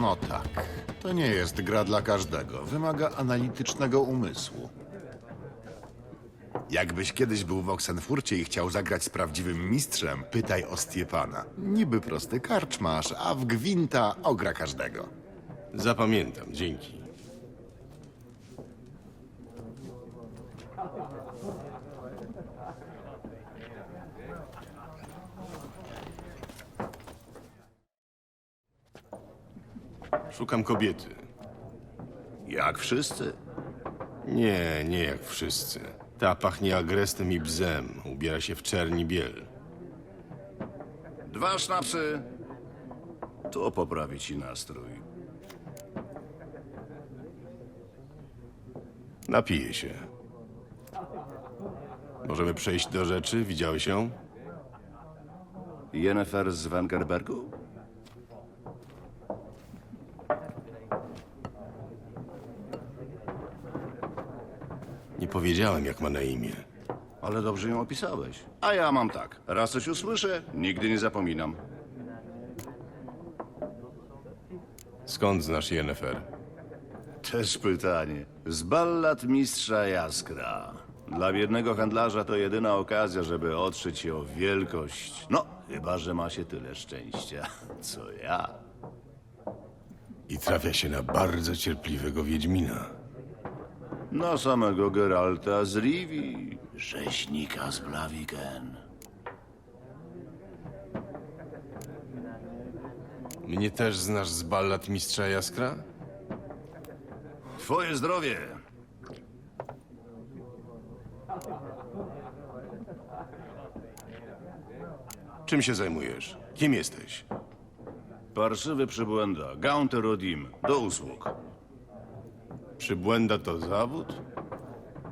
No tak. To nie jest gra dla każdego. Wymaga analitycznego umysłu. Jakbyś kiedyś był w Oksenfurcie i chciał zagrać z prawdziwym mistrzem, pytaj o Stiepana. Niby prosty karczmasz, a w gwinta ogra każdego. Zapamiętam, dzięki. Szukam kobiety. Jak wszyscy. Nie, nie jak wszyscy. Ta pachnie agrestem i bzem. Ubiera się w czerni biel. Dwa sznapsy. To poprawi ci nastrój. Napiję się. Możemy przejść do rzeczy? Widziałeś ją? Jennefer z Wengerbergu? Nie powiedziałem, jak ma na imię. Ale dobrze ją opisałeś. A ja mam tak. Raz coś usłyszę, nigdy nie zapominam. Skąd znasz Jennefer? Też pytanie. Z ballad mistrza Jaskra. Dla biednego handlarza to jedyna okazja, żeby otrzeć się o wielkość. No, chyba, że ma się tyle szczęścia, co ja. I trafia się na bardzo cierpliwego Wiedźmina. Na samego Geralta z Rivi, rzeźnika z Blaviken. Mnie też znasz z ballad Mistrza Jaskra? Twoje zdrowie! Czym się zajmujesz? Kim jesteś? Parszywy przybłęda, Gaunter Odim, do usług. Przybłęda to zawód?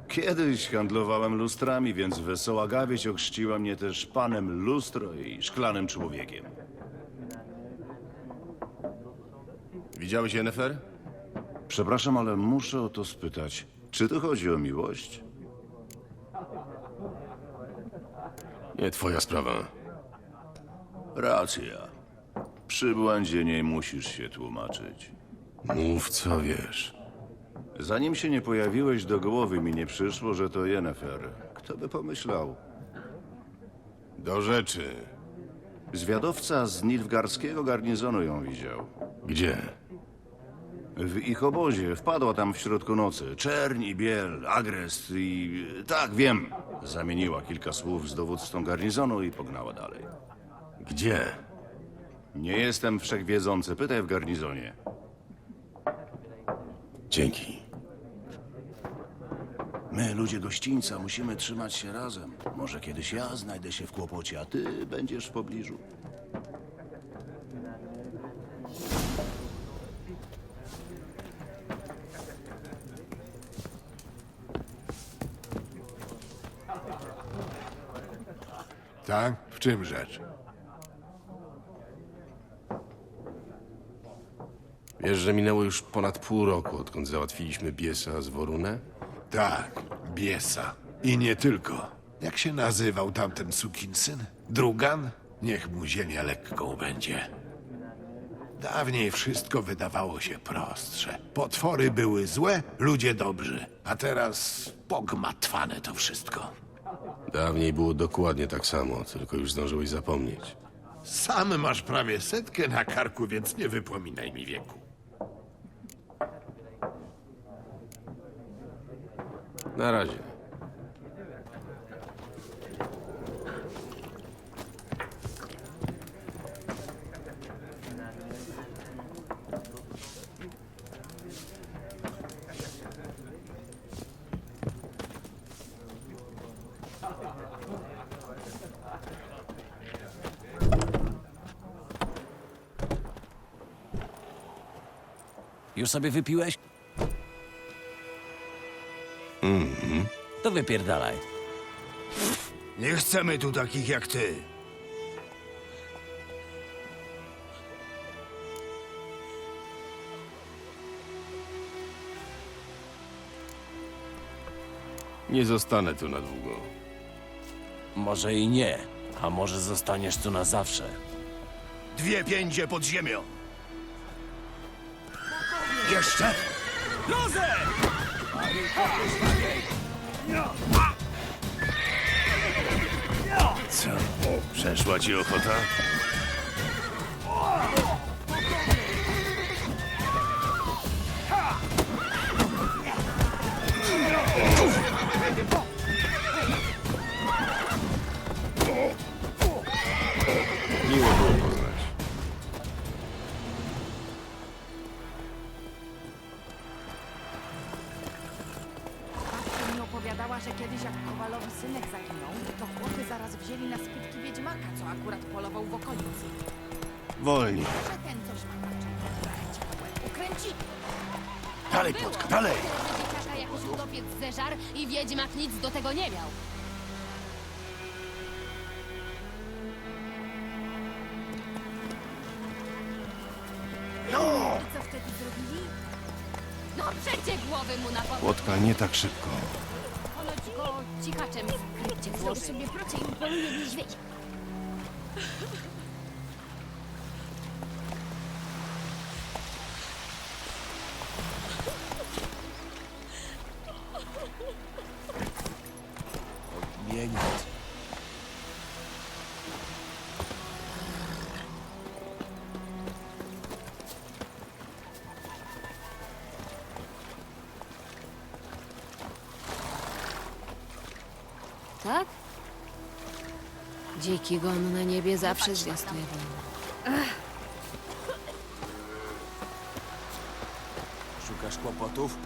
Kiedyś handlowałem lustrami, więc wesoła gawieć ochrzciła mnie też panem lustro i szklanym człowiekiem. Widziałeś Jennefer? Przepraszam, ale muszę o to spytać. Czy tu chodzi o miłość? Nie twoja sprawa. Racja. Przy błędzie nie musisz się tłumaczyć. Mów co wiesz. Zanim się nie pojawiłeś do głowy, mi nie przyszło, że to Jennefer. Kto by pomyślał? Do rzeczy. Zwiadowca z Nilfgarskiego garnizonu ją widział. Gdzie? W ich obozie wpadła tam w środku nocy. Czerń i biel, agrest i... Tak, wiem. Zamieniła kilka słów z dowódcą garnizonu i pognała dalej. Gdzie? Nie jestem wszechwiedzący, pytaj w garnizonie. Dzięki. My, ludzie gościńca, musimy trzymać się razem. Może kiedyś ja znajdę się w kłopocie, a ty będziesz w pobliżu. Tak? W czym rzecz? Wiesz, że minęło już ponad pół roku, odkąd załatwiliśmy Biesa z Worunę? Tak, Biesa. I nie tylko. Jak się nazywał tamten sukinsyn? Drugan? Niech mu ziemia lekką będzie. Dawniej wszystko wydawało się prostsze. Potwory były złe, ludzie dobrzy. A teraz pogmatwane to wszystko. Dawniej było dokładnie tak samo, tylko już zdążyłeś zapomnieć. Sam masz prawie setkę na karku, więc nie wypominaj mi wieku. Na razie. Już sobie wypiłeś? To wypierdalaj. Nie chcemy tu takich jak ty. Nie zostanę tu na długo. Może i nie, a może zostaniesz tu na zawsze. Dwie piędzie pod ziemią. Jeszcze? Co? Przeszła ci ochota? Miło było że kiedyś jak Kowalowi synek zaginął, to chłopy zaraz wzięli na spytki wiedźmaka, co akurat polował w okolicy. Wolniej. Że ten coś ma na czele. Kręci po łeb. Ukręci! Dalej, Płotka, dalej! Dzieciaka jakiś utopiec zeżar i wiedźmak nic do tego nie miał. I co wtedy zrobili? No przecie głowy mu na powrót. Łotka, nie tak szybko. Cichaczem w krypcie złożył. sobie procie i poluje niedźwiedzia. Tak? Dziki gon na niebie zawsze zwiastuje wojnę. Szukasz kłopotów?